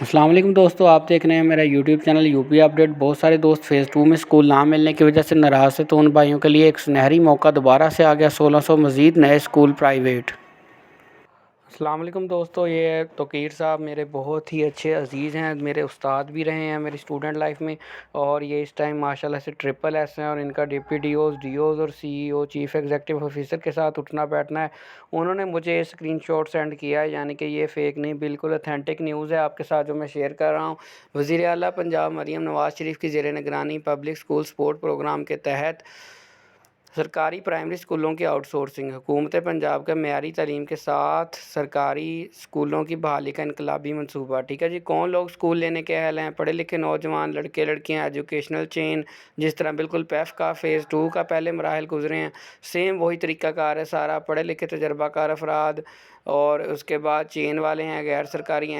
السلام علیکم دوستو، آپ دیکھ رہے ہیں میرا YouTube channel U P update بہت سارے دوست فیز ٹو میں اسکول نہ ملنے کی وجہ سے ناراض سے تو ان بھائیوں کے لیے ایک سنہری موقع دوبارہ سے آ گیا۔ سولہ سو مزید نئے اسکول پرائیویٹ السلام علیکم دوستو، یہ توقیر صاحب میرے بہت ہی اچھے عزیز ہیں، میرے استاد بھی رہے ہیں میری اسٹوڈنٹ لائف میں، اور یہ اس ٹائم ماشاء اللہ سے ٹرپل ایس ہیں، اور ان کا deputy D Os D Os اور C E O chief executive officer کے ساتھ اٹھنا بیٹھنا ہے۔ انہوں نے مجھے اسکرین شاٹ سینڈ کیا ہے یعنی کہ یہ فیک نہیں، بالکل اتھینٹک نیوز ہے آپ کے ساتھ جو میں شیئر کر رہا ہوں۔ وزیر اعلیٰ پنجاب مریم نواز شریف کی زیر نگرانی پبلک اسکول سپورٹ پروگرام کے تحت سرکاری پرائمری اسکولوں کی آؤٹ سورسنگ، حکومت پنجاب کا معیاری تعلیم کے ساتھ سرکاری اسکولوں کی بحالی کا انقلابی منصوبہ۔ ٹھیک ہے جی کون لوگ اسکول لینے کے اہل ہیں؟ پڑھے لکھے نوجوان، لڑکے، لڑکیاں ایجوکیشنل چین جس طرح بالکل پیف کا فیز ٹو کا پہلے مراحل گزرے ہیں۔ سیم وہی طریقہ کار ہے، سارا پڑھے لکھے تجربہ کار افراد اور اس کے بعد چین والے ہیں، غیر سرکاری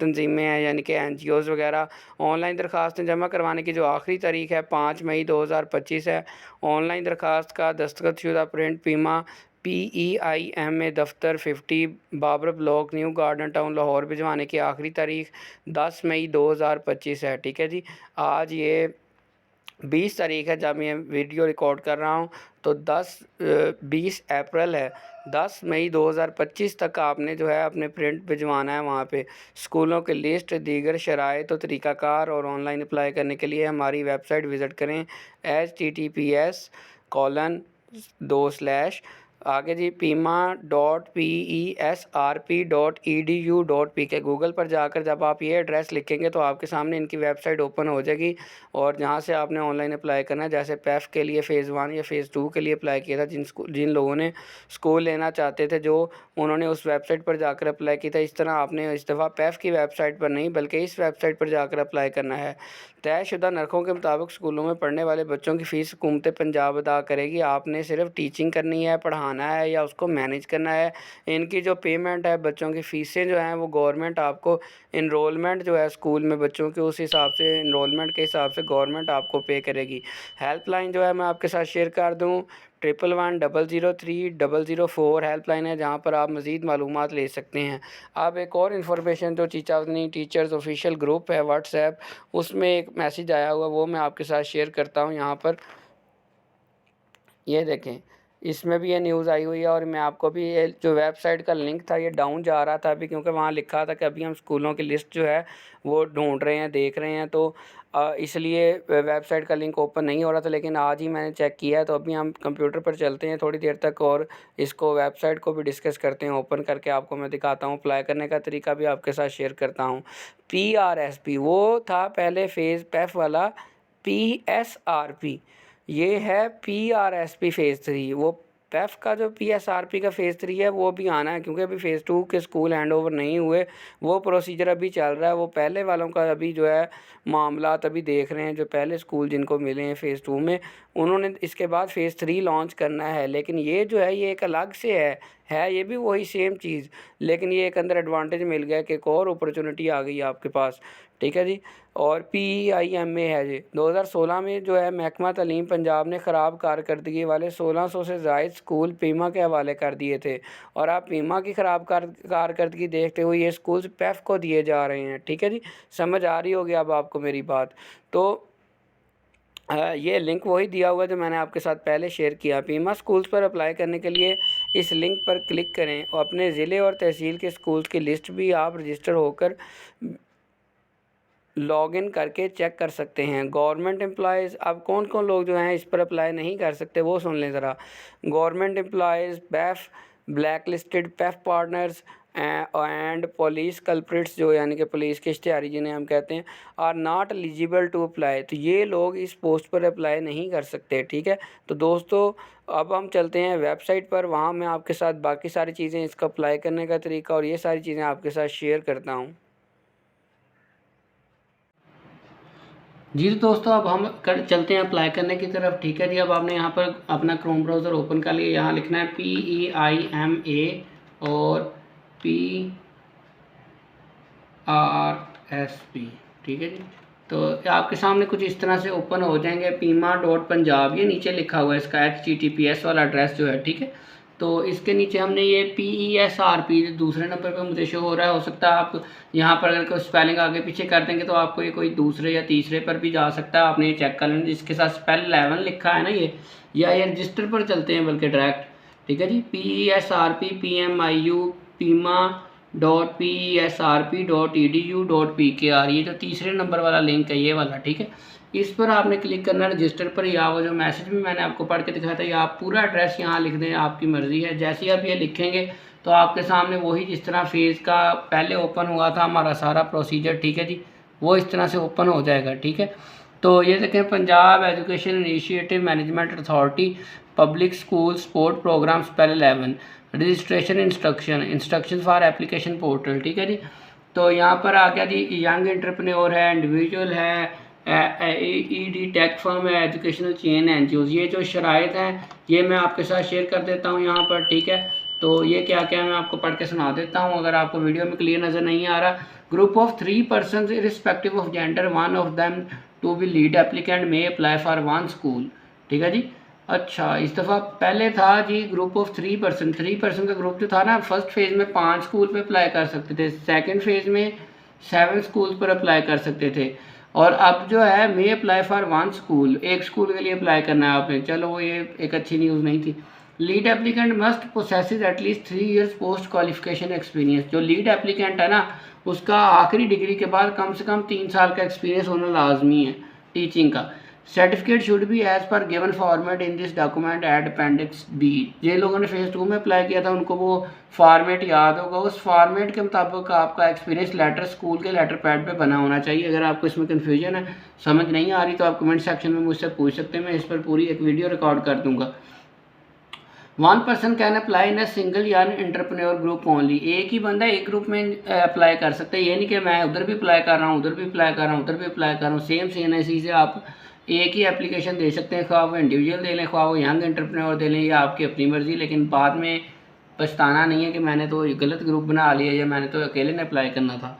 تنظیمیں ہیں یعنی کہ این جی اوز وغیرہ۔ آن لائن درخواستیں جمع کروانے کی جو آخری تاریخ ہے، پانچ مئی دو ہزار پچیس ہے۔ آن لائن درخواست کا دستخط شدہ پرنٹ پیما پی ای آئی ایم اے دفتر fifty Babar block New Garden Town Lahore بھجوانے کی آخری تاریخ دس مئی دو ہزار پچیس ہے، ٹھیک ہے جی۔ آج یہ بیس تاریخ ہے، جب میں ویڈیو ریکارڈ کر رہا ہوں تو دس، بیس اپریل ہے۔ دس مئی دو ہزار پچیس تک آپ نے جو ہے اپنے پرنٹ بھجوانا ہے وہاں پہ۔ اسکولوں کے لسٹ، دیگر شرائط و طریقہ کار اور آن لائن اپلائی کرنے کے لیے ہماری ویب سائٹ وزٹ کریں۔ H T T P S colon دو سلیش آگے جی PEMA dot P E S R P dot E D U dot P K Google پر جا کر جب آپ یہ ایڈریس لکھیں گے تو آپ کے سامنے ان کی ویب سائٹ اوپن ہو جائے گی اور جہاں سے آپ نے آن لائن اپلائی کرنا ہے، جیسے پیف کے لیے فیز ون یا فیز ٹو کے لیے اپلائی کیا تھا، جن جن لوگوں نے اسکول لینا چاہتے تھے، جو انہوں نے اس ویب سائٹ پر جا کر اپلائی کیا تھا اس طرح آپ نے اس دفعہ پیف کی ویب سائٹ پر نہیں، بلکہ اس ویب سائٹ پر جا کر اپلائی کرنا ہے۔ طے شدہ نرخوں کے مطابق اسکولوں میں پڑھنے والے بچوں کی فیس حکومت پنجاب ادا کرے گی۔ آپ نے صرف ٹیچنگ کرنی ہے، پڑھانا آنا ہے یا اس کو مینیج کرنا ہے، ان کی جو پیمنٹ ہے، بچوں کی فیسیں جو ہیں، وہ گورنمنٹ آپ کو انرولمنٹ جو ہے اسکول میں بچوں کے اس حساب سے انرولمنٹ کے حساب سے گورنمنٹ آپ کو پے کرے گی۔ ہیلپ لائن جو ہے، میں آپ کے ساتھ شیئر کر دوں۔ Triple one double zero three double zero four helpline ہے، جہاں پر آپ مزید معلومات لے سکتے ہیں۔ اب ایک اور انفارمیشن جو چیچاونی ٹیچرز آفیشیل گروپ ہے واٹس ایپ اس میں ایک میسیج آیا ہوا، وہ میں آپ کے ساتھ شیئر کرتا ہوں۔ یہاں پر یہ دیکھیں۔ اس میں بھی یہ نیوز آئی ہوئی ہے اور میں آپ کو بھی یہ جو ویب سائٹ کا لنک تھا یہ ڈاؤن جا رہا تھا ابھی کیونکہ وہاں لکھا تھا کہ ابھی ہم اسکولوں کی لسٹ جو ہے وہ ڈھونڈ رہے ہیں، دیکھ رہے ہیں تو اس لیے ویب سائٹ کا لنک اوپن نہیں ہو رہا تھا لیکن آج ہی میں نے چیک کیا ہے تو ابھی ہم کمپیوٹر پر چلتے ہیں تھوڑی دیر تک اور اس کو ویب سائٹ کو بھی ڈسکس کرتے ہیں اوپن کر کے آپ کو میں دکھاتا ہوں اپلائی کرنے کا طریقہ بھی آپ کے ساتھ شیئر کرتا ہوں۔ پی آر ایس پی وہ تھا پہلے فیز پیف والا پی ایس آر پی یہ ہے P R S P phase three وہ پیف کا جو پی ایس آر پی کا فیز تھری ہے، وہ بھی آنا ہے کیونکہ ابھی فیز ٹو کے اسکول ہینڈ اوور نہیں ہوئے. وہ پروسیجر ابھی چل رہا ہے. وہ پہلے والوں کا ابھی جو ہے معاملات ابھی دیکھ رہے ہیں جو پہلے اسکول جن کو ملے ہیں فیز ٹو میں. انہوں نے اس کے بعد فیز تھری لانچ کرنا ہے. لیکن یہ جو ہے یہ ایک الگ سے ہے. ہے یہ بھی وہی سیم چیز، لیکن یہ ایک اندر ایڈوانٹیج مل گیا کہ ایک اور اپرچونیٹی آ گئی آپ کے پاس۔ ٹھیک ہے جی؟ اور پی ای آئی ایم اے ہے جی۔ دو ہزار سولہ میں جو ہے محکمہ تعلیم پنجاب نے خراب کارکردگی والے سولہ سو سے زائد اسکول پیما کے حوالے کر دیے تھے۔ اور آپ پیما کی خراب کارکردگی دیکھتے ہوئے یہ اسکولس پیف کو دیے جا رہے ہیں۔ ٹھیک ہے جی؟ سمجھ آ رہی ہوگی اب آپ کو میری بات۔ تو یہ لنک وہی دیا ہوا ہے جو میں نے آپ کے ساتھ پہلے شیئر کیا۔ پیما اسکولس پر اپلائی کرنے کے لیے اس لنک پر کلک کریں اور اپنے ضلع اور تحصیل کے اسکولس کی لسٹ بھی آپ رجسٹر ہو کر لاگ ان کر کے چیک کر سکتے ہیں۔ گورنمنٹ امپلائیز، اب کون کون لوگ جو ہیں اس پر اپلائی نہیں کر سکتے وہ سن لیں ذرا۔ Government employees, PEF blacklisted PEF partners and police culprits جو یعنی کہ پولیس کے اشتہاری جنہیں ہم کہتے ہیں are not eligible to apply تو یہ لوگ اس پوسٹ پر اپلائی نہیں کر سکتے ٹھیک ہے تو دوستو اب ہم چلتے ہیں ویب سائٹ پر وہاں میں آپ کے ساتھ باقی ساری چیزیں اس کا اپلائی کرنے کا طریقہ اور یہ ساری چیزیں آپ کے ساتھ شیئر کرتا ہوں جی تو دوستو، اب ہم کر، چلتے ہیں اپلائی کرنے کی طرف، ٹھیک ہے جی؟ اب آپ نے یہاں پر اپنا کروم براؤزر اوپن کر لیا، یہاں لکھنا ہے پی ای آئی ایم اے اور پی آر ایس پی ٹھیک ہے جی؟ تو آپ کے سامنے کچھ اس طرح سے اوپن ہو جائیں گے پیما ڈاٹ پنجاب یہ نیچے لکھا ہوا ہے، اس کا H T T P S والا ایڈریس جو ہے، ٹھیک ہے؟ تو اس کے نیچے ہم نے یہ پی ای ایس آر پی دوسرے نمبر پہ مجھے شو ہو رہا ہے، ہو سکتا ہے آپ یہاں پر اگر کوئی اسپیلنگ آگے پیچھے کر دیں گے تو آپ کو یہ کوئی دوسرے یا تیسرے پر بھی جا سکتا ہے۔ آپ نے یہ چیک کر لیں جس کے ساتھ اسپیل الیون لکھا ہے نا یہ، یا یہ رجسٹر پر چلتے ہیں بلکہ ڈائریکٹ ٹھیک ہے جی؟ P E S R P P M I U PEMA dot P S R P dot E D U dot P K R یہ جو تیسرے نمبر والا لنک ہے، یہ والا، ٹھیک ہے؟ اس پر آپ نے کلک کرنا ہے رجسٹر پر، یا وہ جو میسج بھی میں نے آپ کو پڑھ کے دکھایا تھا، یا آپ پورا ایڈریس یہاں لکھ دیں، آپ کی مرضی ہے۔ جیسے ہی آپ یہ لکھیں گے، تو آپ کے سامنے وہی جس طرح فیز کا پہلے اوپن ہوا تھا، ہمارا سارا پروسیجر ٹھیک ہے جی؟ وہ اس طرح سے اوپن ہو جائے گا، ٹھیک ہے؟ تو یہ دیکھیں، Punjab education initiative management authority public school support programme spell eleven registration instruction instruction for application portal ٹھیک ہے جی؟ تو یہاں پر آ گیا جی ینگ انٹرپرینور ہے انڈیویجول ہے ای ڈی ٹیک فرم ہے educational chain N G Os یہ جو شرائط ہیں، یہ میں آپ کے ساتھ شیئر کر دیتا ہوں یہاں پر، ٹھیک ہے؟ تو یہ کیا کیا میں آپ کو پڑھ کے سنا دیتا ہوں، اگر آپ کو ویڈیو میں کلیئر نظر نہیں آ رہا group of three persons irrespective of gender one of them to be lead applicant may apply for one school ٹھیک ہے جی؟ اچھا اس دفعہ پہلے تھا جی group of three person three person کا گروپ جو تھا نا فرسٹ فیز میں پانچ اسکول پہ اپلائی کر سکتے تھے سیکنڈ فیز میں سیون اسکول پر اپلائی کر سکتے تھے۔ اور اب جو ہے may apply for one school ایک اسکول کے لیے اپلائی کرنا ہے آپ نے۔ چلو، وہ یہ ایک اچھی نیوز نہیں تھی۔ Lead applicant must processes at least three years post qualification experience جو لیڈ اپلیکینٹ ہے نا اس کا آخری ڈگری کے بعد کم سے کم تین سال کا ایکسپیرینس ہونا لازمی ہے ٹیچنگ کا۔ Certificate should be as per given format in this document at appendix B جن لوگوں نے فیز ٹو میں اپلائی کیا تھا، ان کو وہ فارمیٹ یاد ہوگا۔ اس فارمیٹ کے مطابق آپ کا ایکسپیرینس لیٹر اسکول کے لیٹر پیڈ پہ بنا ہونا چاہیے۔ اگر آپ کو اس میں کنفیوژن ہے، سمجھ نہیں آ رہی، تو آپ کمنٹ سیکشن میں مجھ سے پوچھ سکتے ہیں۔ میں اس پر پوری ایک ویڈیو ریکارڈ کر دوں گا۔ One person can apply in a single یا انٹرپرینور گروپ اونلی ایک ہی بندہ ایک گروپ میں اپلائی کر سکتا ہے یہ نہیں کہ میں ادھر بھی اپلائی کر رہا ہوں ادھر بھی اپلائی کر رہا ہوں ادھر بھی اپلائی کر رہا ہوں سیم سیم ایسی سے آپ ایک ہی اپلیکیشن دے سکتے ہیں خواہ وہ انڈیویجول دے لیں خواہ وہ ینگ انٹرپرینور دے لیں یا آپ کی اپنی مرضی لیکن بعد میں پچھتانا نہیں ہے کہ میں نے تو غلط گروپ بنا لیا یا میں نے تو اکیلے نے اپلائی کرنا تھا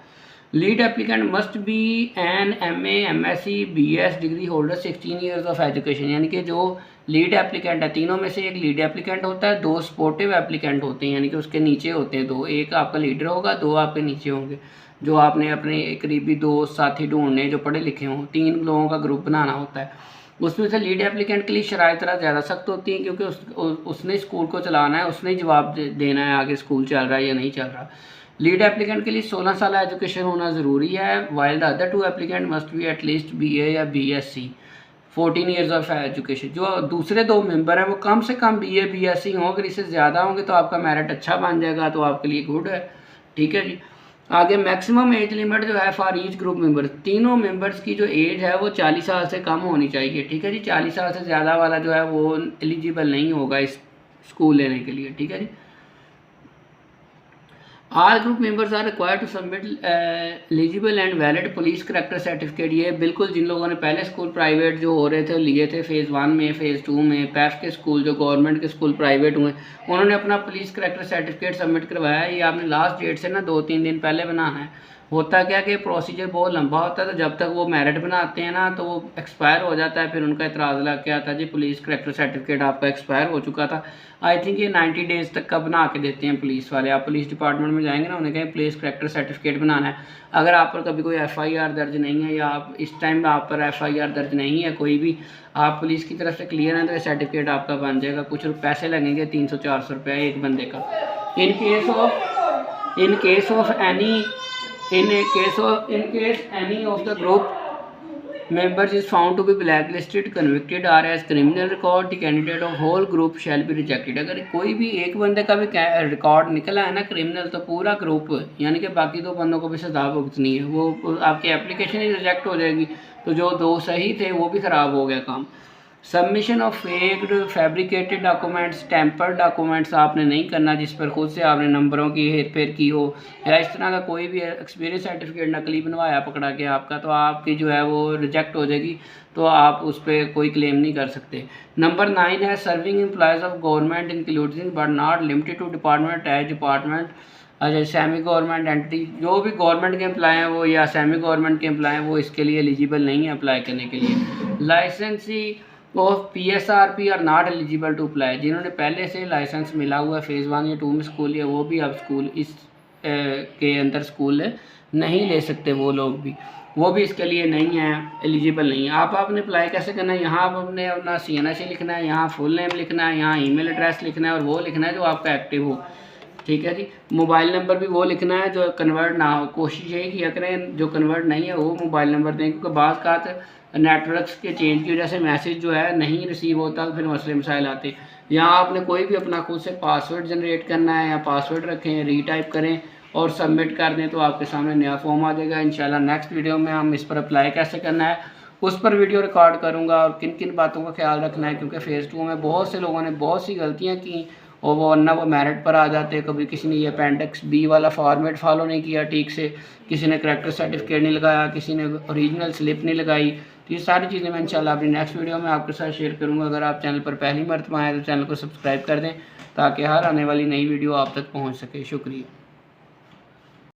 lead applicant must be an M A M S C B S degree holder sixteen years of education یعنی کہ جو لیڈ اپلیکینٹ ہے تینوں میں سے ایک لیڈ اپلیکینٹ ہوتا ہے دو سپورٹیو اپلیکینٹ ہوتے ہیں یعنی کہ اس کے نیچے ہوتے ہیں دو ایک آپ کا لیڈر ہوگا دو آپ کے نیچے ہوں گے جو آپ نے اپنے قریبی دوست ساتھی ڈھونڈنے جو پڑھے لکھے ہوں تین لوگوں کا گروپ بنانا ہوتا ہے اس میں سے لیڈ اپلیکینٹ کے لیے شرائط طرح زیادہ سخت ہوتی ہیں کیونکہ اس اس نے اسکول کو چلانا ہے اس نے جواب دینا ہے آگے اسکول چل رہا ہے یا نہیں چل رہا لیڈ اپلیکینٹ کے لیے سولہ سالہ ایجوکیشن ہونا ضروری ہے while the other two applicant must be at least B A یا B S C fourteen years of education جو دوسرے دو ممبر ہیں، وہ کم سے کم B A B S C ہوں، اگر اس سے زیادہ ہوں گے تو آپ کا میرٹ اچھا بن جائے گا، تو آپ کے لیے گڈ ہے۔ ٹھیک ہے جی؟ آگے میکسیمم ایج لیمٹ جو ہے فار ایچ گروپ ممبر تینوں ممبرس کی جو ایج ہے، وہ چالیس سال سے کم ہونی چاہیے۔ ٹھیک ہے جی؟ چالیس سال سے زیادہ والا جو ہے، وہ ایلیجیبل نہیں ہوگا اس اسکول لینے کے لیے۔ ٹھیک ہے جی؟ All group members are require to submit eligible and valid police character certificate یہ بالکل جن لوگوں نے پہلے اسکول پرائیویٹ جو ہو رہے تھے، لیے تھے فیز ون میں فیز ٹو میں پیف کے اسکول جو گورنمنٹ کے اسکول پرائیویٹ ہوئے، انہوں نے اپنا پولیس کریکٹر سرٹیفکیٹ سبمٹ کروایا ہے۔ یہ آپ نے لاسٹ ڈیٹ سے نا دو تین دن پہلے بنا ہے۔ ہوتا کیا کہ پروسیجر بہت لمبا ہوتا ہے تو جب تک وہ میرٹ بناتے ہیں نا تو وہ ایکسپائر ہو جاتا ہے، پھر ان کا اعتراض لگ کے آتا ہے جی پولیس کریکٹر سرٹیفکیٹ آپ کا ایکسپائر ہو چکا تھا۔ آئی تھنک یہ نائنٹی ڈیز تک کا بنا کے دیتے ہیں پولیس والے۔ آپ پولیس ڈپارٹمنٹ میں جائیں گے نا، انہیں کہیں پولیس کریکٹر سرٹیفکیٹ بنانا ہے۔ اگر آپ پر کبھی کوئی ایف آئی آر درج نہیں ہے یا آپ اس ٹائم آپ پر ایف آئی آر درج نہیں ہے کوئی بھی، آپ پولیس کی طرف سے کلیئر ہیں تو یہ سرٹیفکیٹ آپ کا بن جائے گا۔ کچھ پیسے لگیں گے، تین سو چار سو روپے ایک بندے کا۔ In case of in case of any In a case of, in case any of the group members is found to be blacklisted, convicted or has criminal record, the candidate of whole group shall be rejected. اگر کوئی بھی ایک بندے کا بھی record نکلا ہے نا کرمنل تو پورا گروپ یعنی کہ باقی دو بندوں کو بھی سزا بھگتنی ہے۔ وہ آپ کی اپلیکیشن ہی ریجیکٹ ہو جائے گی۔ تو جو دو صحیح تھے وہ بھی خراب ہو گیا کام۔ Submission of faked fabricated documents tamper documents آپ نے نہیں کرنا جس پر خود سے آپ نے نمبروں کی ہیر پھیر کی ہو یا اس طرح کا کوئی بھی ایکسپیرینس سرٹیفکیٹ نقلی بنوایا پکڑا کے آپ کا تو آپ کی جو ہے وہ ریجیکٹ ہو جائے گی تو آپ اس پہ کوئی کلیم نہیں کر سکتے۔ نمبر نائن ہے serving employees of government including but not limited to department edge department اچھا سیمی گورنمنٹ اینٹی جو بھی گورنمنٹ کے امپلائی ہیں وہ یا سیمی گورنمنٹ کے امپلائی ہیں وہ اس کے لیے ایلیجیبل نہیں ہیں اپلائی کرنے کے لیے۔ لائسنسی وہ پی ایس آر پی اور ناٹ ایلیجیبل ٹو اپلائی جنہوں نے پہلے سے لائسنس ملا ہوا ہے فیز ون یا ٹو میں اسکول یا وہ بھی اب اسکول اس کے اندر اسکول نہیں لے سکتے وہ لوگ بھی وہ بھی اس کے لیے نہیں ہیں ایلیجیبل نہیں ہیں آپ آپ نے اپلائی کیسے کرنا ہے یہاں آپ نے اپنا سی این ایس سی لکھنا ہے یہاں فل نیم لکھنا ہے یہاں ای میل ایڈریس لکھنا ہے اور وہ لکھنا ہے جو آپ کا ایکٹیو ہو ٹھیک ہے جی۔ موبائل نمبر بھی وہ لکھنا ہے جو کنورٹ نہ ہو۔ کوشش یہی کیا کریں جو کنورٹ نہیں ہے وہ موبائل نمبر دیں، کیونکہ بعض کا نیٹ ورکس کے چینج کی وجہ سے میسیج جو ہے نہیں ریسیو ہوتا، پھر مسئلے مسائل آتے۔ یہاں آپ نے کوئی بھی اپنا خود سے پاسورڈ جنریٹ کرنا ہے یا پاسورڈ رکھیں ری ٹائپ کریں اور سبمٹ کر دیں، تو آپ کے سامنے نیا فارم آ جائے گا۔ انشاءاللہ نیکسٹ ویڈیو میں ہم اس پر اپلائی کیسے کرنا ہے، اس پر ویڈیو ریکارڈ کروں گا اور کن کن باتوں کا خیال رکھنا ہے، کیونکہ فیز ٹو میں بہت سے لوگوں نے بہت سی غلطیاں کی۔ اور وہ ورنہ وہ میرٹ پر آ جاتے، کبھی کسی نے یہ اپینڈکس بی والا فارمیٹ فالو نہیں کیا ٹھیک سے، کسی نے کریکٹر سرٹیفکیٹ نہیں لگایا، کسی نے اوریجنل سلپ نہیں لگائی۔ تو یہ ساری چیزیں میں انشاءاللہ اپنی نیکسٹ ویڈیو میں آپ کے ساتھ شیئر کروں گا۔ اگر آپ چینل پر پہلی مرتبہ آئیں تو چینل کو سبسکرائب کر دیں تاکہ ہر آنے والی نئی ویڈیو آپ تک پہنچ سکے۔ شکریہ۔